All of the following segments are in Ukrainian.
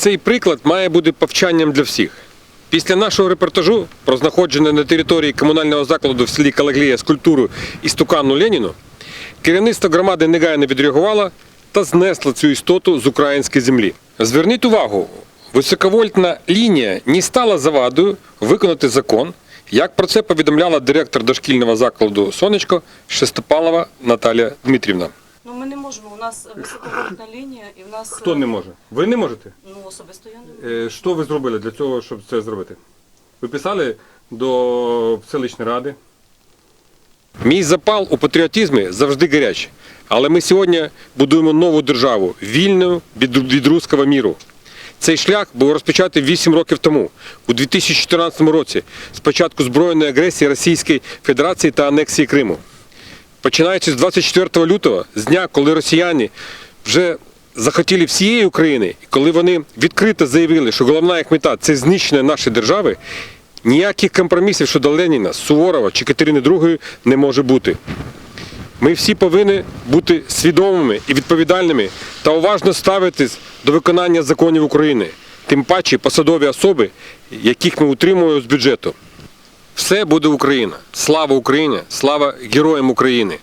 Цей приклад має бути повчанням для всіх. Після нашого репортажу про знаходження на території комунального закладу в селі Калаглія скульптуру істукану Леніну, керівництво громади негайно відреагувало та знесло цю істоту з української землі. Зверніть увагу, високовольтна лінія не стала завадою виконати закон, як про це повідомляла директор дошкільного закладу Сонечко Шестопалова Наталія Дмитрівна. Ну ми не можемо. У нас високовольтна лінія і в нас Хто не може? Ви не можете? Особисто я не можу. Е, Що ви зробили для цього, щоб це зробити? Ви писали до селищної ради? Мій запал у патріотизмі завжди гарячий. Але ми сьогодні будуємо нову державу, вільну від, від руського міру. Цей шлях був розпочатий 8 років тому, у 2014 році, з початку збройної агресії Російської Федерації та анексії Криму. Починаючи з 24 лютого, з дня, коли росіяни вже захотіли всієї України, і коли вони відкрито заявили, що головна їх мета це знищення нашої держави, ніяких компромісів щодо Леніна, Суворова чи Катерини II не може бути. Ми всі повинні бути свідомими і відповідальними та уважно ставитись до виконання законів України, тим паче посадові особи, яких ми утримуємо з бюджету. Все буде Україна. Слава Україні! Слава героям України!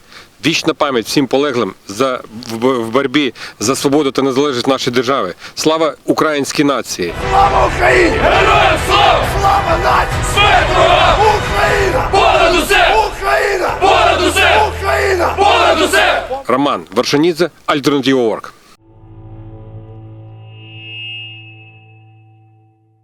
Вічна пам'ять всім полеглим за в, в боротьбі за свободу та незалежність нашої держави. Слава українській нації! Слава Україні! Героям слава! Слава нації! Смерть ворогам! Україна! Понад усе! Україна! Понад усе! Україна! Понад усе! Роман Варшанідзе, Альтернатива.орг.